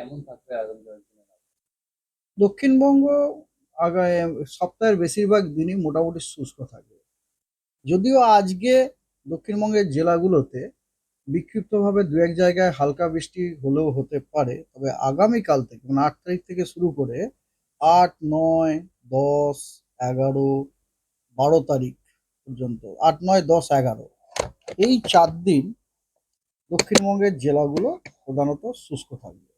কেমন থাকবে আগামী দক্ষিণবঙ্গ আগামী সপ্তাহের বেশিরভাগ দিনই মোটামুটি শুষ্ক থাকবে যদিও আজকে দক্ষিণবঙ্গের জেলাগুলোতে বিক্ষিপ্তভাবে দু এক জায়গায় হালকা বৃষ্টি হলেও হতে পারে, তবে আগামীকাল থেকে মানে আট তারিখ থেকে শুরু করে আট, নয়, দশ, এগারো, বারো তারিখ পর্যন্ত, আট, নয়, দশ, এগারো, এই চার দিন দক্ষিণবঙ্গের জেলাগুলো প্রধানত শুষ্ক থাকবে।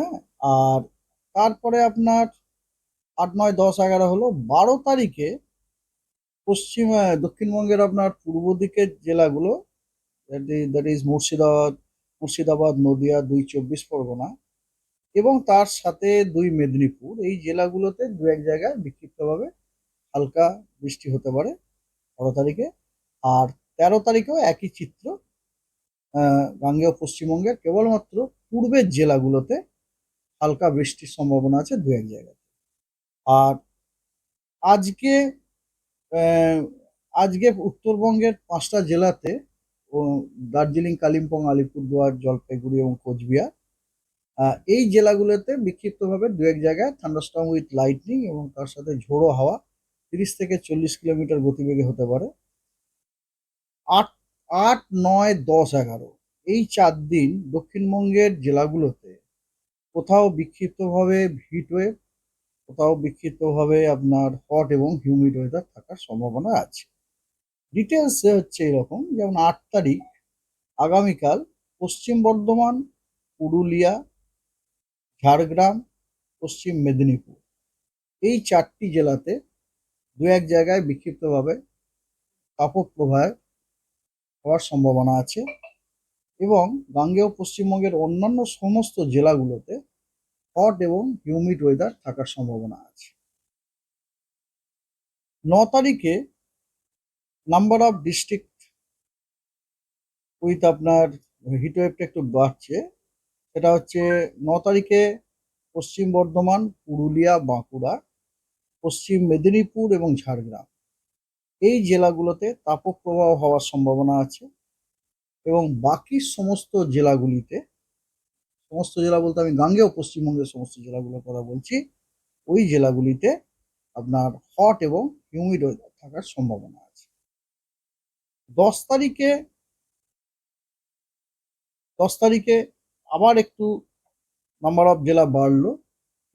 হ্যাঁ? আর তারপরে আপনার আট, নয়, দশ, এগারো হলো বারো তারিখে পশ্চিম দক্ষিণবঙ্গের আপনার পূর্ব দিকের জেলাগুলো দ্যাট ইজ মুর্শিদাবাদ মুর্শিদাবাদ, নদিয়া, দুই চব্বিশ পরগনা এবং তার সাথে দুই মেদিনীপুর। এই জেলাগুলোতে দু এক জায়গায় বিক্ষিপ্তভাবে হালকা বৃষ্টি হতে পারে বারো তারিখে। আর তেরো তারিখেও একই চিত্র গাঙ্গেয় পশ্চিমবঙ্গের কেবলমাত্র পূর্বের জেলাগুলোতে হালকা বৃষ্টির সম্ভাবনা আছে দু এক জায়গায় আর আজকে আজকে উত্তরবঙ্গের পাঁচটা জেলাতে দার্জিলিং, কালিম্পং, আলিপুরদুয়ার, জলপাইগুড়ি এবং কোচবিহার এই জেলাগুলোতে বিক্ষিপ্তভাবে দু এক জায়গায় থান্ডারস্টর্ম উইথ লাইটনিং এবং তার সাথে ঝোড়ো হাওয়া তিরিশ থেকে চল্লিশ কিলোমিটার গতিবেগে হতে পারে। আট আট, নয়, দশ, এগারো, এই চার দিন দক্ষিণবঙ্গের জেলাগুলোতে কোথাও বিক্ষিপ্তভাবে হিট ওয়েভ কোথাও বিক্ষিপ্তভাবে আপনার হট এবং হিউমিড ওয়েদার থাকার সম্ভাবনা আছে। ডিটেলস হচ্ছে এরকম, যেমন আট তারিখ, আগামীকাল পশ্চিম বর্ধমান, পুরুলিয়া, ঝাড়গ্রাম, পশ্চিম মেদিনীপুর। এই চারটি জেলাতে দু এক জায়গায় বিক্ষিপ্তভাবে তাপপ্রবাহ হওয়ার সম্ভাবনা আছে। এবং গাঙ্গেয় পশ্চিমবঙ্গের অন্যান্য সমস্ত জেলাগুলোতে হট এবং হিউমিড ওয়েদার থাকার সম্ভাবনা আছে। ন তারিখে নাম্বার অফ ডিস্ট্রিক্ট উইথ আপনার হিটওয়েভটা একটু বাড়ছে, সেটা হচ্ছে ন তারিখে পশ্চিম বর্ধমান, পুরুলিয়া, বাঁকুড়া, পশ্চিম মেদিনীপুর এবং ঝাড়গ্রাম। এই জেলাগুলোতে তাপপ্রবাহ হওয়ার সম্ভাবনা আছে। এবং বাকি সমস্ত জেলাগুলিতে, সমস্ত জেলা বলতে আমি গাঙ্গেয় পশ্চিমবঙ্গের সমস্ত জেলাগুলোর কথা বলছি, ওই জেলাগুলিতে আপনার হট এবং হিউমিড ওয়েদার থাকার সম্ভাবনা আছে। দশ তারিখে দশ তারিখে আবার একটু নাম্বার অফ জেলা বাড়লো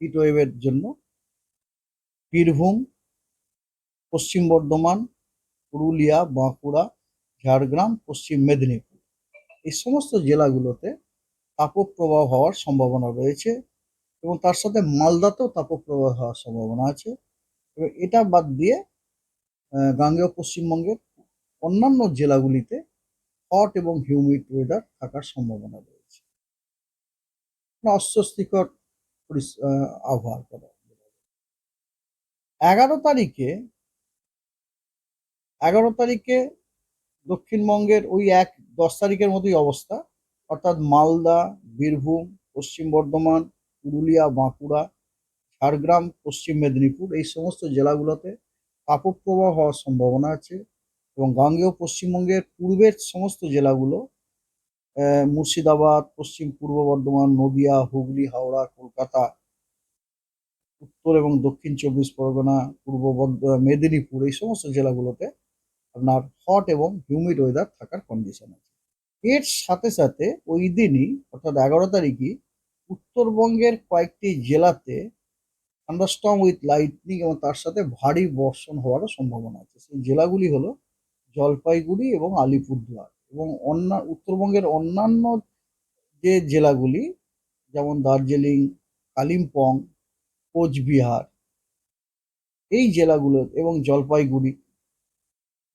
হিট ওয়েভের জন্য। বীরভূম, পশ্চিম বর্ধমান, পুরুলিয়া, বাঁকুড়া, ঝাড়গ্রাম, পশ্চিম মেদিনীপুর। এই সমস্ত জেলাগুলোতে তাপপ্রবাহ হওয়ার সম্ভাবনা রয়েছে এবং তার সাথে মালদাতেও তাপপ্রবাহ হওয়ার সম্ভাবনা আছে। এবং এটা বাদ দিয়ে গাঙ্গেয় পশ্চিমবঙ্গের অন্যান্য জেলাগুলিতে হট এবং হিউমিড ওয়েদার থাকার সম্ভাবনা রয়েছে। অস্বস্তিকর আবহাওয়ার কথা এগারো তারিখে এগারো তারিখে দক্ষিণবঙ্গের ওই এক দশ তারিখের মতোই অবস্থা। অর্থাৎ মালদা, বীরভূম, পশ্চিম বর্ধমান, পুরুলিয়া, বাঁকুড়া, ঝাড়গ্রাম, পশ্চিম মেদিনীপুর এই সমস্ত জেলাগুলোতে তাপপ্রবাহ হওয়ার সম্ভাবনা আছে এবং গাঙ্গেয় পশ্চিমবঙ্গের পূর্বের সমস্ত জেলাগুলো মুর্শিদাবাদ, পশ্চিম পূর্ব বর্ধমান, নদিয়া, হুগলি, হাওড়া, কলকাতা, উত্তর এবং দক্ষিণ চব্বিশ পরগনা, পূর্ব মেদিনীপুর এই সমস্ত জেলাগুলোতে আপনার হট এবং হিউমিড ওয়েদার থাকার কন্ডিশন আছে। এর সাথে সাথে ওই দিনই, অর্থাৎ এগারো তারিখই, উত্তরবঙ্গের কয়েকটি জেলাতে থান্ডারস্টর্ম উইথ লাইটনিং এবং তার সাথে ভারী বর্ষণ হওয়ারও সম্ভাবনা আছে। সেই জেলাগুলি হলো জলপাইগুড়ি এবং আলিপুরদুয়ার এবং অন্য, উত্তরবঙ্গের অন্যান্য যে জেলাগুলি, যেমন দার্জিলিং, কালিম্পং, কোচবিহার, এই জেলাগুলো এবং জলপাইগুড়ি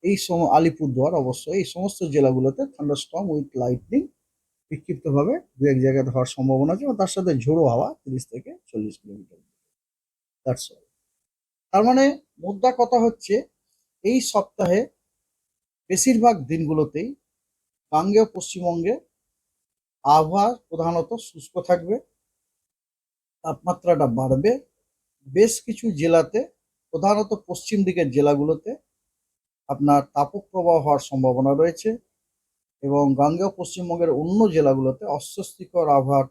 এই সম আলিপুরদুয়ার অবশ্যই এই সমস্ত জেলাগুলোতে থান্ডারস্টর্ম উইথ লাইটনিং বিক্ষিপ্তভাবে দু এক জায়গাতে হওয়ার সম্ভাবনা আছে এবং তার সাথে ঝোড়ো হাওয়া তিরিশ থেকে চল্লিশ কিলোমিটার। দ্যাটস অল তার মানে মুদ্রা কথা হচ্ছে, এই সপ্তাহে বেশিরভাগ দিনগুলোতেই গাঙ্গেয় পশ্চিমবঙ্গে আবহাওয়া প্রধানত শুষ্ক থাকবে, তাপমাত্রাটা বাড়বে। বেশ কিছু জেলাতে, প্রধানত পশ্চিম দিকের জেলাগুলোতে আপনার তাপক প্রবাহ হওয়ার সম্ভাবনা রয়েছে এবং গাঙ্গেয় পশ্চিমবঙ্গের অন্য জেলাগুলোতে অস্বস্তিকর আবহাওয়ার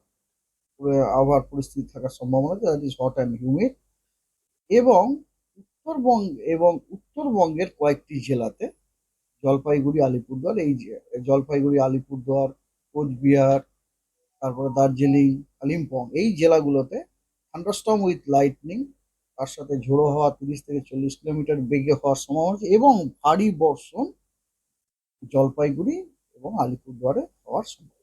আবহাওয়ার পরিস্থিতি থাকার সম্ভাবনা আছে that is hot and humid এবং উত্তরবঙ্গ, এবং উত্তরবঙ্গের কয়েকটি জেলাতে জলপাইগুড়ি, আলিপুরদুয়ার, এই জলপাইগুড়ি, আলিপুরদুয়ার, কোচবিহার, তারপরে দার্জিলিং, কালিম্পং, এই জেলাগুলোতে থান্ডারস্টর্ম উইথ লাইটনিং তার সাথে ঝোড়ো হওয়া তিরিশ থেকে চল্লিশ কিলোমিটার বেগে হওয়ার সম্ভাবনা এবং ভারী বর্ষণ জলপাইগুড়ি এবং আলিপুরদুয়ারে হওয়ার সম্ভাবনা।